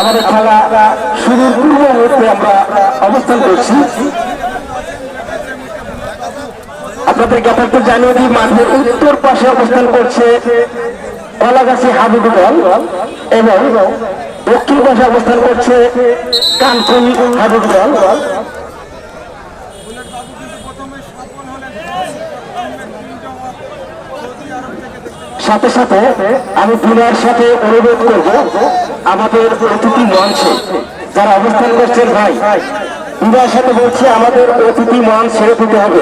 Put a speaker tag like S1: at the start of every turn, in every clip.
S1: আমাদের খেলা শুরুর পূর্ব মুহূর্তে আমরা অবস্থান করছি। আপনাদের জ্ঞাপনকে জানিয়ে দিই, মাঠের উত্তর পাশে অবস্থান করছে কলাগাছি হাবিব দল এবং দক্ষিণ পাশে অবস্থান করছে হাবিব দল। সাথে সাথে আমি বিনয়ের সাথে অনুরোধ করব আমাদের অতিথি মঞ্চে, যারা অবস্থান করছেন ভাই বিনয়ের সাথে বলছি আমাদের অতিথি মঞ্চ ছেড়ে দিতে হবে।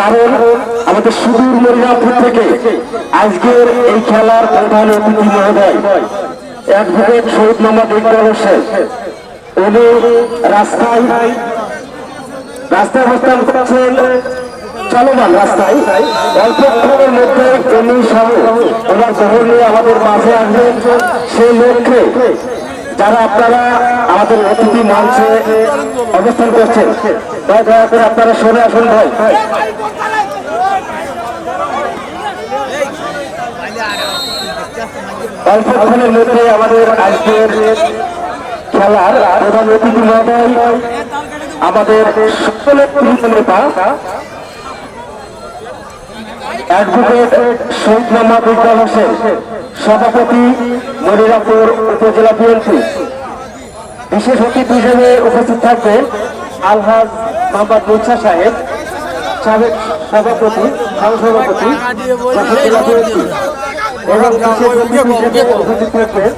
S1: কারণ আমাদের সুদূর মরিরামপুর থেকে আজকের এই খেলার প্রধান অতিথি মহোদয়, অ্যাডভোকেট শহীদ মোহাম্মদ ইকবাল হোসেন। উনি রাস্তায় রাস্তায় অবস্থান করছেন চলমান রাস্তায় অল্পক্ষণের মধ্যে উনি সহ ওনার গ্রহণ নিয়ে আমাদের মাঝে আসবেন সেই লক্ষ্যে যারা আপনারা আমাদের অতিথি মঞ্চে অবস্থান করছেন, দয়া দয়া করে আপনারা সরে আসুন ভাই। অল্পক্ষণের মধ্যে আমাদের আজকের খেলার প্রধান অতিথি মহোদয়, আমাদের সকলের নেতা অ্যাডভোকেট শহীদ মোহাম্মদ ইকবাল হোসেন, সভাপতি মনিরাপুর উপজেলা বিএনপি। বিশেষ অতিথি হিসেবে উপস্থিত থাকবেন আলহাজ মোহাম্মদ মুচ্ছা সাহেব, সাবেক সভাপতি সহসভাপতি উপজেলা বিএনপি। এবং বিশেষ অতিথি হিসেবে উপস্থিত থাকবেন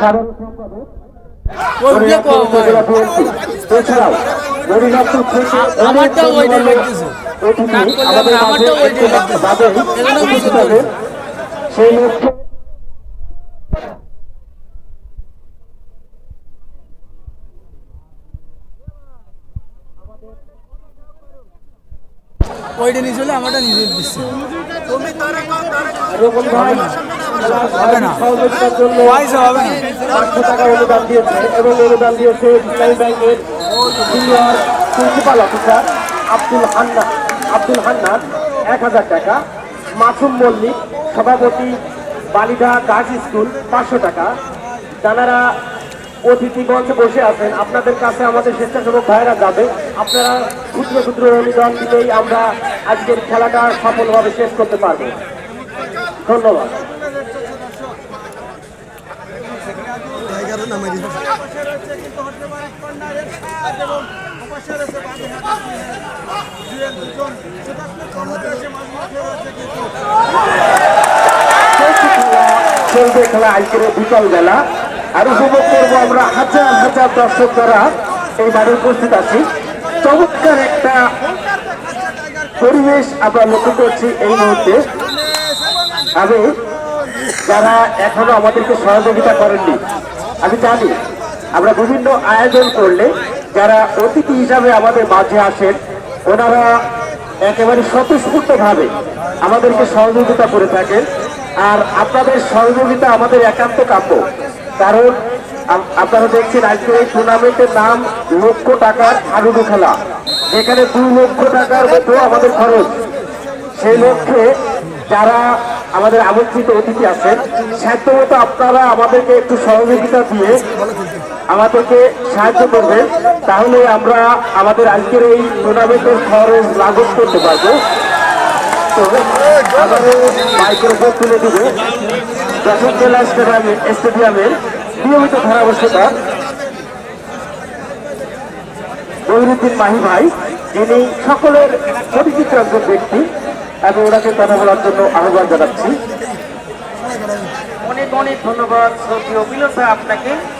S1: সাধারণ সম্পাদক এছাড়াও মনিরাপুর
S2: আমারটাও ওইটাই লাগতেছে। ওইটাই।
S1: সেই লক্ষ্যে
S2: ওইটা নিয়ে চলে আমারটা নিজে দিচ্ছে। হবে না। হবে না।
S1: এবং অনুদান দিয়েছে ইসলামী ব্যাংকের senior principal officer Abdul Hanna, Abdul Hannan, এক হাজার টাকা। মাসুম মল্লিক, সভাপতি বালিদা গার্লস স্কুল, পাঁচশো টাকা। যারা অতিথি মঞ্চে বসে আছেন, আপনাদের কাছে আমাদের স্বেচ্ছাসেবক ভাইরা যাবে। আপনারা ক্ষুদ্র ক্ষুদ্র অনুদান দিলেই আমরা আজকের খেলাটা সফলভাবে শেষ করতে পারব। ধন্যবাদ। চলবে খেলা আজকের বিকাল বেলা। আর উপভোগ করব আমরা হাজার হাজার দর্শক উপস্থিত আছি। চমৎকার একটা পরিবেশ আমরা লক্ষ্য করছি এই মুহূর্তে। আমি, যারা এখনও আমাদেরকে সহযোগিতা করেননি, আমি জানি আমরা বিভিন্ন আয়োজন করলে যারা অতিথি হিসাবে আমাদের মাঝে আসেন, ওনারা একেবারে স্বতঃস্ফূর্ত ভাবে আমাদেরকে সহযোগিতা করে থাকেন। আর আপনাদের সহযোগিতা আমাদের একান্ত কাম্য। কারণ আপনারা দেখছেন আজকে এই টুর্নামেন্টের নাম লক্ষ টাকার হাডুডু খেলা। যেখানে দুই লক্ষ টাকার মতো আমাদের খরচ। সেই লক্ষ্যে যারা আমাদের আমন্ত্রিত অতিথি আছেন, সাধ্যমতো আপনারা আমাদেরকে একটু সহযোগিতা দিয়ে আমাদেরকে সাহায্য করবেন তাহলে আমরা আমাদের আজকের এই টুর্নামেন্টের খরচ লাঘব করতে পারব। মাইক্রোফোন তুলে দেবে। দশম জেলা স্টেডিয়ামে- স্টেডিয়ামের নিয়মিত ধারাবস্থতা মহিরুদ্দিন মাহি ভাই, যিনি সকলের পরিচিত একজন ব্যক্তি আমি ওনাকে কথা বলার জন্য আহ্বান জানাচ্ছি।
S3: অনেক অনেক ধন্যবাদ, শ্রদ্ধেয় মিলন আপনাকে।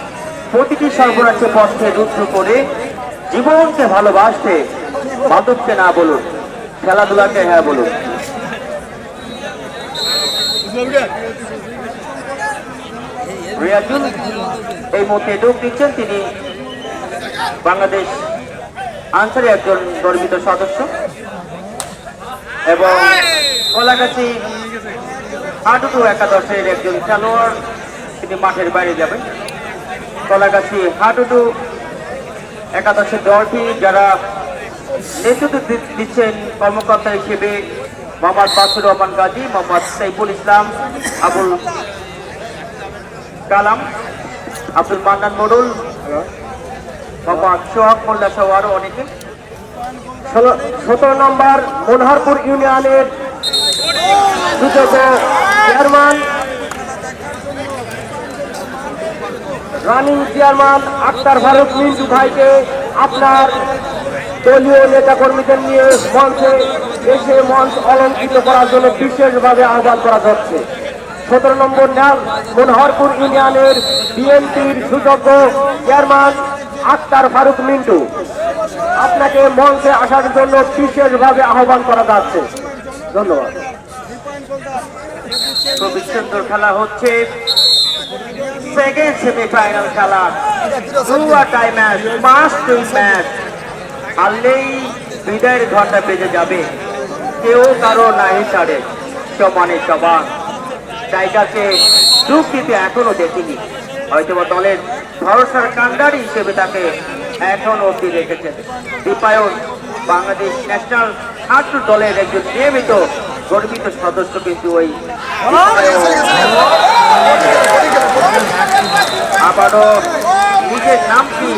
S3: প্রতিটি সর্বরাজ্যে পথে রুদ্ধ করে জীবনকে ভালোবাসতে মাদককে না বলুন, খেলাধুলাকে হ্যাঁ বলুন। রিয়াজুল, এই মুহূর্তে যোগ দিচ্ছেন তিনি বাংলাদেশ আনসারি একজন গর্বিত সদস্য। এবং কলাগাছি হাডুডু একাদশের একজন খেলোয়াড়, তিনি মাঠের বাইরে যাবেন। কলাগাছি হাডুডু একাদশের দলটি যারা নেতৃত্ব দিচ্ছেন কর্মকর্তা হিসেবে মোহাম্মদ বাসুর রহমান গাজী, মোহাম্মদ সাইফুল ইসলাম, আবুল কালাম, আব্দুল মান্নান মডুল, মোহাম্মদ সোহাগ মোল্লা সহ আরও অনেকে।
S2: সতেরো নম্বর মনোহরপুর ইউনিয়নের সুযোগ্য chairman running chairman Akhtar Faruk Mintu ভাইকে আপনার দলীয় নেতাকর্মীদের নিয়ে মঞ্চে এসে মঞ্চ অলঙ্কৃত করার জন্য বিশেষভাবে আহ্বান করা হচ্ছে। সতেরো নম্বর নাম মনোহরপুর ইউনিয়নের বিএনপির সুযোগ্য চেয়ারম্যান আক্তার ফারুক মিন্টু। আপনাকে মঞ্চে আসার জন্য বিশেষভাবে আহ্বান করা যাচ্ছে। ধন্যবাদ।
S3: খেলা হচ্ছে। সেকেন্ড সেমিফাইনাল খেলা দুয়া টাই ম্যাচ পাঁচ দুই ম্যাচ হারলেই বিদায়ের ঘণ্টা বেজে যাবে। কেউ কারও নাই ছাড়ে। সমানে সমান। জায়গাকে সুখ দিতে এখনও দেখিনি। হয়তো বা দলের ভরসার কান্ডারি হিসেবে তাকে এখন অব্দি রেখেছেন। দীপায়ন বাংলাদেশ ন্যাশনাল ছাত্র দলের একজন নিয়মিত গর্বিত সদস্য কিন্তু ওই আবারও নিজের নামটি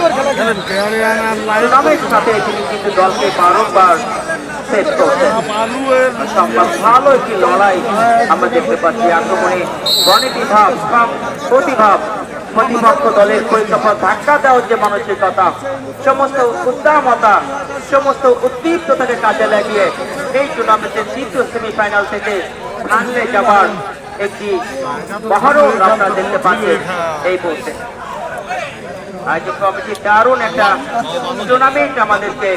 S3: টুর্নামেন্ট সাথে তিনি কিন্তু দলকে বারংবার ভালো একটি লড়াই আমরা দেখতে পাচ্ছি। আক্রমণে সব প্রতিভাব প্রতিপক্ষ দলের পরিকল্পনা ধাক্কা দেওয়ার যে মানসিকতা, সমস্ত উদ্দামতা, সমস্ত উদ্দীপ্ততাকে কাজে লাগিয়ে এই টুর্নামেন্টের তৃতীয় সেমিফাইনাল থেকে ভাঙলে যাবার একটি মহরণ আপনারা দেখতে পাচ্ছেন এই মুহূর্তে। আয়োজক কমিটি দারুণ একটা টুর্নামেন্ট আমাদেরকে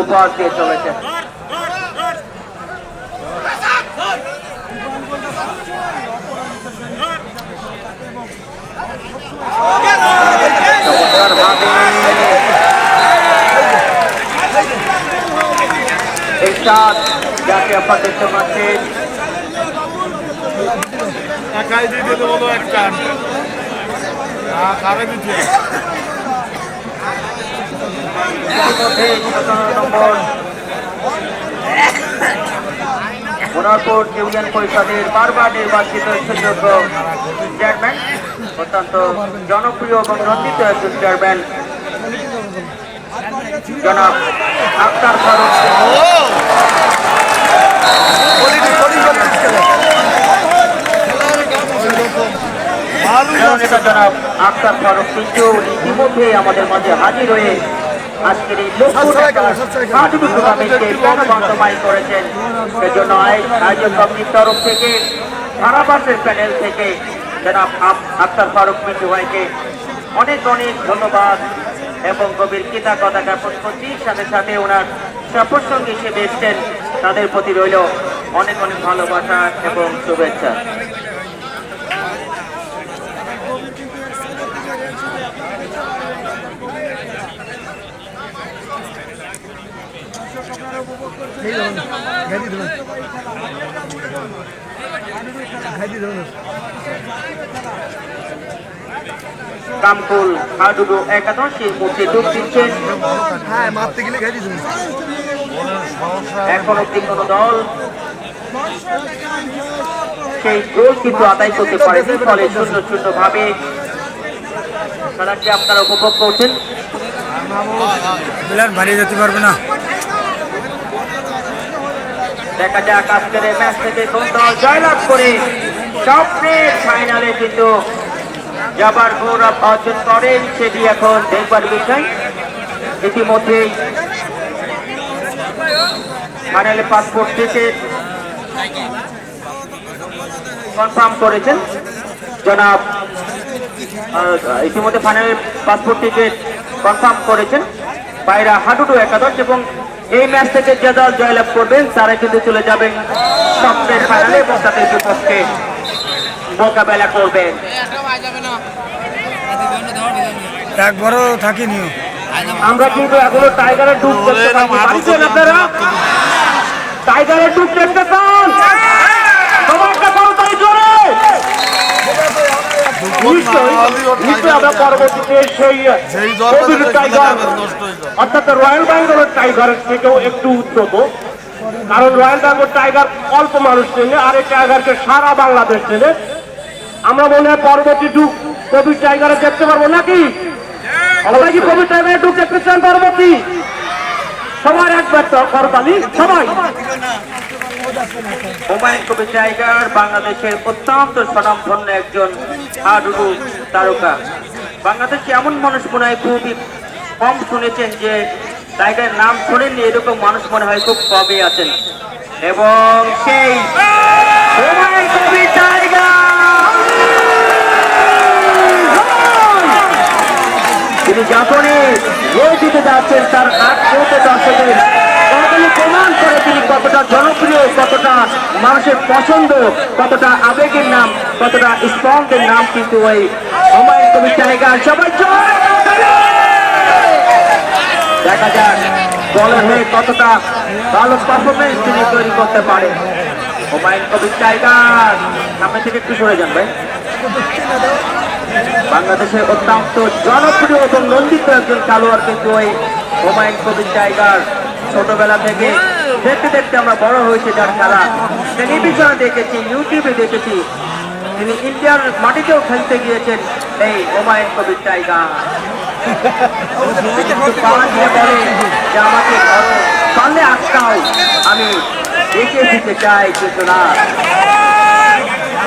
S3: উপহার দিয়ে চলেছে। Shot যাকে আপনারা দেখতে পাচ্ছেন
S4: একাই দিয়ে দিতে বলো এক কান কারে
S3: নম্বর মোনারপুর ইউনিয়ন পরিষদের বারবার নির্বাচিত সুযোগ্য চেয়ারম্যান অত্যন্ত জনপ্রিয় এবং নন্দিত একজন চেয়ারম্যান। জনাব আক্তার ফারুক। জননেতা জনাব আক্তার ফারুক কিন্তু ইতিমধ্যে আমাদের মাঝে হাজির হয়ে আজকের এই লক্ষ্য করেছেন। সেজন্য আয়- আয়োজক কমিটির তরফ থেকে ধারাবাসের প্যানেল থেকে জনাব আক্তার ফারুক মিন্টু ভাইকে অনেক অনেক ধন্যবাদ এবং গভীর কৃতজ্ঞতা জ্ঞাপন করছি। সাথে সাথে ওনার সফর সঙ্গী হিসেবে এসছেন তাদের প্রতি রইল অনেক অনেক ভালোবাসা এবং শুভেচ্ছা। কামকুল হাডুডু একাদশ সেই মুহূর্তে ডুব দিচ্ছেন।
S5: হ্যাঁ মারতে গেলে দিতে
S3: এখন অব্দি কোনো দল। সেই গোল কিন্তু আদায় করতে পারেনি ফলে শূন্য শূন্য ভাবে খেলাটি আপনারা উপভোগ করছেন।
S5: বাড়িয়ে যেতে পারবে না।
S3: দেখা যাক আজকের এই ম্যাচ থেকে কোন দল জয়লাভ করে। স্বপ্নের ফাইনালে কিন্তু যাবার গৌরব অর্জন করেন সেটি এখন দেখবার বিষয়। ইতিমধ্যেই ফাইনালে পাসপোর্ট টিকিট কনফার্ম করেছেন। জনাব ইতিমধ্যে ফাইনালে পাসপোর্ট টিকিট কনফার্ম করেছেন। পায়রা হাডুডু একাদশ এবং এই ম্যাচ থেকে যে দল জয়লাভ করবেন তারা কিন্তু চলে যাবেন স্বপ্নের ফাইনালে এবং তাদের বিপক্ষে মোকাবেলা করবেন
S5: একবারও থাকিনিও।
S2: আমরা কিন্তু এখনও টাইগারের ডুব পাচ্ছি পাচ্ছেন আপনারা। টাইগারের ডুব দেখতে পান সবার একটা করতালি জোরে আমরা পরবর্তীতে সেই টাইগার অর্থাৎ রয়্যাল টাইগারের থেকেও একটু কারণ রয়্যাল বেঙ্গল টাইগার অল্প মানুষ চেনে আর এই টাইগারকে সারা বাংলাদেশ চেনে। আমরা মনে হয় পরবর্তী ডুব
S3: কবির টাইগারে দেখতে পারব নাকি? আমরা কি টাইগারে ঢুক দেখতে চান পরবর্তী সবার একবার করতালি সবাই।
S6: হুমায়ুন কবির টাইগার বাংলাদেশের অত্যন্ত স্বনামধন্য একজন হাডুডু তারকা। বাংলাদেশে এমন মানুষ মনে হয় খুবই কম শুনেছেন যে টাইগারের নাম শোনেননি, এরকম মানুষ মনে হয় খুব কবে আছেন। এবং সেই হুমায়ুন কবির টাইগার
S3: তিনি জাপানে রোজ দিতে যাচ্ছেন তার কোটি দর্শকের প্রমাণ করে তিনি কতটা জনপ্রিয়, কতটা মানুষের পছন্দ, কতটা আবেগের নাম, কতটা স্ট্রংদের নাম কিন্তু ওই হুমায়ুন কবির টাইগার। সবাই দেখা যাক বলের হয়ে কতটা ভালো পারফরমেন্স তিনি তৈরি করতে পারেন। হুমায়ুন কবির টাইগার, সামনে থেকে একটু সরে যান ভাই। বাংলাদেশের অত্যন্ত জনপ্রিয় এবং নন্দিত একজন খেলোয়াড় কিন্তু ওই হুমায়ুন কবির টাইগার। ছোটবেলা থেকে দেখতে দেখতে আমরা বড় হয়েছে যার খেলা। টেলিভিশনে দেখেছি, ইউটিউবে দেখেছি। তিনি ইন্ডিয়ার মাটিতেও খেলতে গিয়েছেন এই হুমায়ুন কবির টাইগার। আমি দেখে দিতে চাই, কিন্তু না।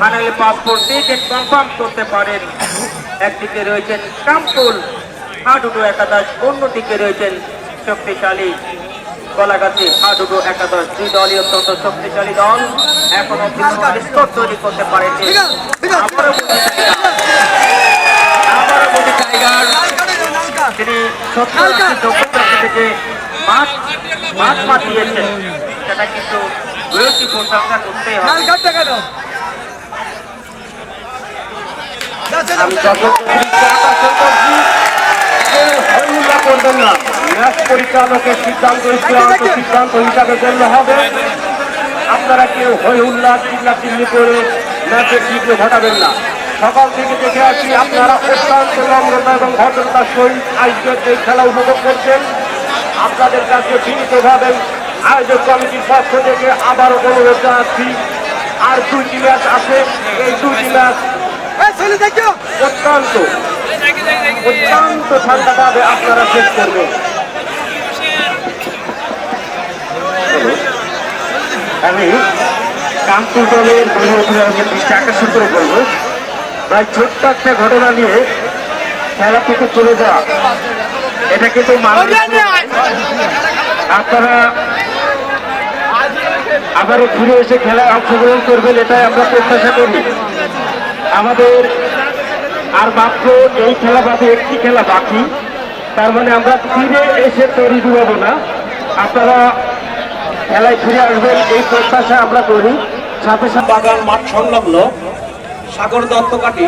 S3: ফাইনালে পাস করে টিকিট কনফার্ম করতে পারেন। একদিকে রয়েছেন কামপুল হাডুডু একাদশ অন্যদিকে রয়েছেন শক্তিশালী কলাগাছি হাডুডু একাদশ দুই দলই অত্যন্ত শক্তিশালী দল। এখনও স্কোর তৈরি করতে পারেনি আবারও আবারও টাইগার তিনি সত্তর থেকে মাঠ মাতিয়েছেন। সেটা কিন্তু রয়েছে প্রশংসা করতেই হবে। আমি না ম্যাচ পরিচালকের সিদ্ধান্ত চূড়ান্ত সিদ্ধান্ত হিসাবে গণ্য হবে আপনারা কেউ হই হুল্লা চিল্লা চিল্লি করে ম্যাচের বিঘ্ন ঘটাবেন না সকাল থেকে দেখে আসি আপনারা অত্যন্ত নম্রতা এবং ভদ্রতার সহিত আজকের এই খেলা উপভোগ করছেন আপনাদের কাছে বিনীতভাবে আয়োজক কমিটির পক্ষ থেকে আবারও অনুরোধ জানাচ্ছি আর দুইটি ম্যাচ আছে এই দুইটি ম্যাচ অত্যন্ত অত্যন্ত ঠান্ডাভাবে আপনারা শেষ করবেন। আমি কামপুর দলের অধিনায়কের দৃষ্টি আকর্ষণ করে বলব প্রায় ছোট্ট একটা ঘটনা নিয়ে খেলা থেকে চলে যাওয়া এটা কিন্তু আপনারা আবারও ঘুরে এসে খেলায় অংশগ্রহণ করবেন এটাই আমরা প্রত্যাশা করি। আমাদের আর মাত্র এই খেলা বাদে একটি খেলা বাকি তার মানে আমরা ফিরে এসে তৈরি ডুবাবো না আপনারা খেলায় ফিরে আসবেন এই প্রত্যাশা আমরা করি সাথে সাথে বাগান মাঠ সংলগ্ন সাগর দত্তকাটি